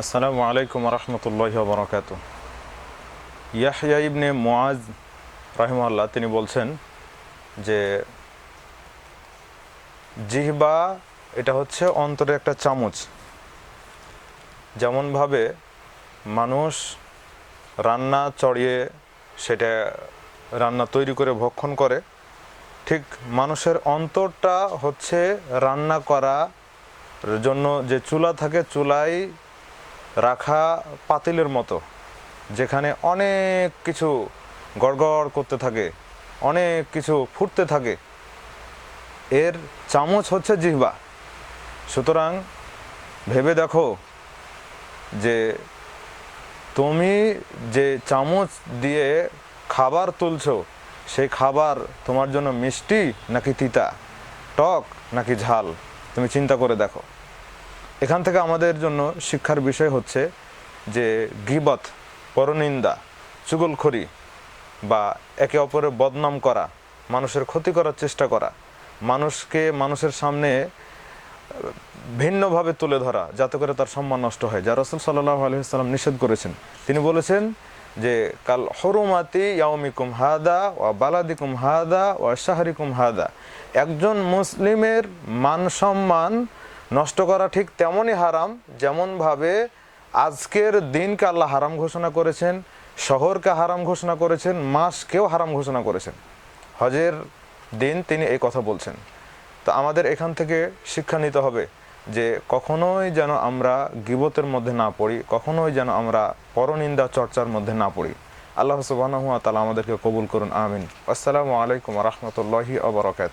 আসসালামু আলাইকুম রহমতুল্লাহ বরকাত ইয়াহিয়া ইবনে মোয়াজ রাহিমাল্লাহ তিনি বলছেন যে জিহবা এটা হচ্ছে অন্তরের একটা চামচ। যেমনভাবে মানুষ রান্না চড়িয়ে সেটা রান্না তৈরি করে, ভক্ষণ করে, ঠিক মানুষের অন্তরটা হচ্ছে রান্না করার জন্য যে চুলা থাকে চুলায় রাখা পাতিলের মতো, যেখানে অনেক কিছু গড়গড় করতে থাকে, অনেক কিছু ফুটতে থাকে। এর চামচ হচ্ছে জিহ্বা। সুতরাং ভেবে দেখো যে তুমি যে চামচ দিয়ে খাবার তুলছ সেই খাবার তোমার জন্য মিষ্টি নাকি তিতা, টক নাকি ঝাল, তুমি চিন্তা করে দেখো। এখান থেকে আমাদের জন্য শিক্ষার বিষয় হচ্ছে যে গিবত পরনিন্দা, চুগলখড়ি বা একে অপরের বদনাম করা, মানুষের ক্ষতি করার চেষ্টা করা, মানুষকে মানুষের সামনে ভিন্নভাবে তুলে ধরা, যাতে করে তার সম্মান নষ্ট হয়। যা রসুল সাল্লাহ আলহিসাল্লাম নিষেধ করেছেন। তিনি বলেছেন যে, কাল হরুমাতি ইয়াউমিকুম হাদা ওয়া বালাদিকুম হাদা ওয়া শাহরিকুম হাদা। একজন মুসলিমের মান সম্মান নষ্ট করা ঠিক তেমনই হারাম, যেমনভাবে আজকের দিনকে আল্লাহ হারাম ঘোষণা করেছেন, শহরকে হারাম ঘোষণা করেছেন, মাসকেও হারাম ঘোষণা করেছেন। হজের দিন তিনি এই কথা বলছেন। তো আমাদের এখান থেকে শিক্ষা নিতে হবে যে কখনোই যেন আমরা গিবতের মধ্যে না পড়ি, কখনোই যেন আমরা পরনিন্দা চর্চার মধ্যে না পড়ি। আল্লাহ সুবাহ তালা আমাদেরকে কবুল করুন, আমিন। আসসালামু আলাইকুম রহমতুল্লাহি আবরকাত